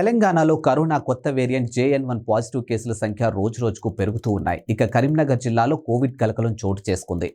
తెలంగాణలో కరోనా కొత్త variant JN one positive కేసుల సంఖ్య రోజు రోజుకు పెరుగుతూ ఉన్నాయి. ఇక కరీంనగర్ జిల్లాలో కోవిడ్ కలకలం చోటు చేసుకుంది.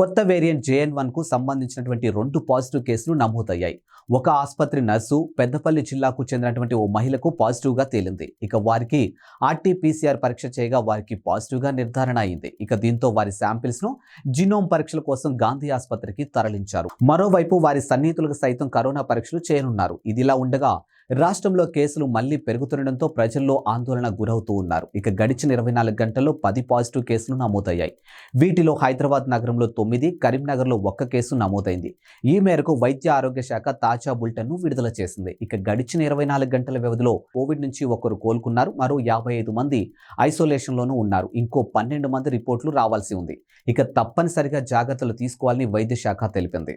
కొత్త వేరియంట్ జేఎన్ వన్కు సంబంధించినటువంటి రెండు పాజిటివ్ కేసులు నమోదయ్యాయి. ఒక ఆసుపత్రి నర్సు పెద్దపల్లి జిల్లాకు చెందినటువంటి ఓ మహిళకు పాజిటివ్గా తేలింది. ఇక వారికి ఆర్టీపీసీఆర్ పరీక్ష చేయగా వారికి పాజిటివ్గా నిర్ధారణ అయింది. ఇక దీంతో వారి శాంపిల్స్ను జినోమ్ పరీక్షల కోసం గాంధీ ఆసుపత్రికి తరలించారు. మరోవైపు వారి సన్నిహితులకు సైతం కరోనా పరీక్షలు చేయనున్నారు. ఇదిలా ఉండగా రాష్ట్రంలో కేసులు మళ్ళీ పెరుగుతుండటంతో ప్రజల్లో ఆందోళన గురవుతూ ఉన్నారు. ఇక గడిచిన ఇరవై నాలుగు గంటల్లో పది పాజిటివ్ కేసులు నమోదయ్యాయి. వీటిలో హైదరాబాద్ నగరంలో తొమ్మిది కరీంనగర్లో ఒక్క కేసు నమోదైంది. ఈ మేరకు వైద్య ఆరోగ్య శాఖ తాజా బులెటిన్ను విడుదల చేసింది. ఇక గడిచిన ఇరవై నాలుగు గంటల వ్యవధిలో కోవిడ్ నుంచి ఒకరు కోలుకున్నారు. మరో యాభై ఐదు మంది ఐసోలేషన్లోనూ ఉన్నారు. ఇంకో పన్నెండు మంది రిపోర్టులు రావాల్సి ఉంది. ఇక తప్పనిసరిగా జాగ్రత్తలు తీసుకోవాలని వైద్య శాఖ తెలిపింది.